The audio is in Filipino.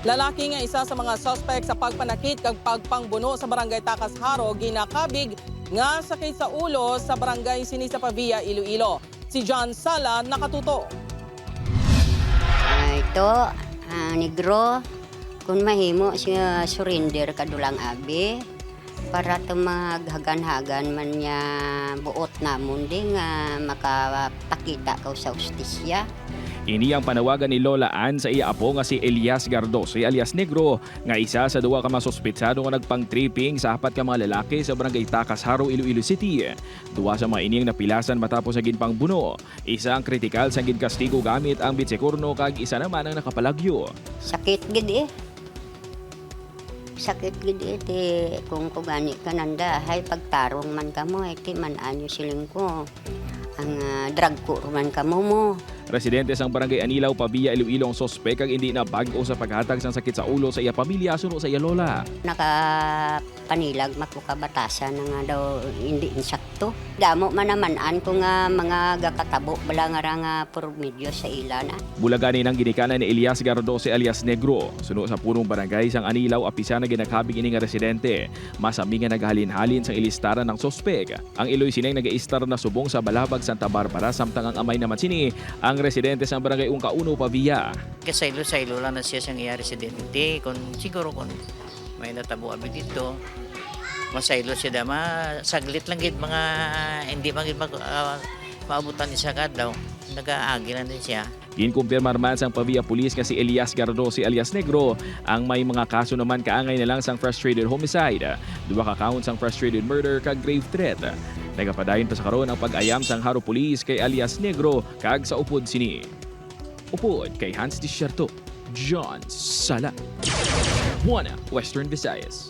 Lalaki nga isa sa mga suspect sa pagpanakit kag pagpangbuno sa barangay Takas Haro ginakabig nga sakit sa ulo sa barangay Sinisa Pavia, Iloilo. Si John Sala nakatuto. Ah, ito, ah, negro, kung mahimo siya surrender kadulang abi, para to maghagan-hagan man niya buot namon di nga makapakita ka sa ustisya. Ini ang panawagan ni Lola Ann sa iya apo nga si Elias Gardose alias Negro nga isa sa duwa ka masuspitsado nga nagpang-tripping sa apat ka mga lalaki sa barangay Takas Haro, Iloilo City. Duwa sa mga ining napilasan matapos sa ginpang buno. Isa ang kritikal sa ginkastigo gamit ang bitsekurno kag isa naman ang nakapalagyo. Sakit gid eh. Sakit gid eh, ti kung kugani ka nanda, hay pagtarong man ka mo, eh, ti man anyo siling ko. Ang ah, drug ko man ka mo mo. Residente sang barangay Anilaw, Pavia, Iloilo ang sospek kag hindi na bago sa paghatag sang sakit sa ulo sa iya pamilya suno sa iya lola. nakapanilag makukabatasan na nga daw hindi insakto. Damo man naman an ko nga mga gakatabo bala nga ra nga puro medyo sa ilana. Bulaganin ang ginikanan ni Elias Gardose alias Negro. Suno sa punong barangay sang Anilaw apisa na ginakabig ini nga residente. Masami nga naghalin-halin sang ilistaran ng sospek. Ang Iloy sineng nag-iistar na subong sa Balabag, Santa Barbara samtang ang amay naman sini ang residente sa barangay Ungka Uno, Pavia. kasaylo-saylo lang na siya siyang iya residente. Kung siguro kung may natabo kami dito, masaylo siya dama. Saglit lang gid mga hindi man gid mag, ah, maabutan niya sa kadaw. Nag-aagi lang din siya. Ginkumpirmar man sang Pavia Police nga si Elias Gardose alias Negro ang may mga kaso naman kaangay na lang sang frustrated homicide, duwa ka count sang frustrated murder kag grave threat. Nagapadayon pa sa karon ang pag-ayam sang Haro Police kay alias Negro kag sa upod sini. Upod kay Hans Desierto, John Sala. Juana, Western Visayas.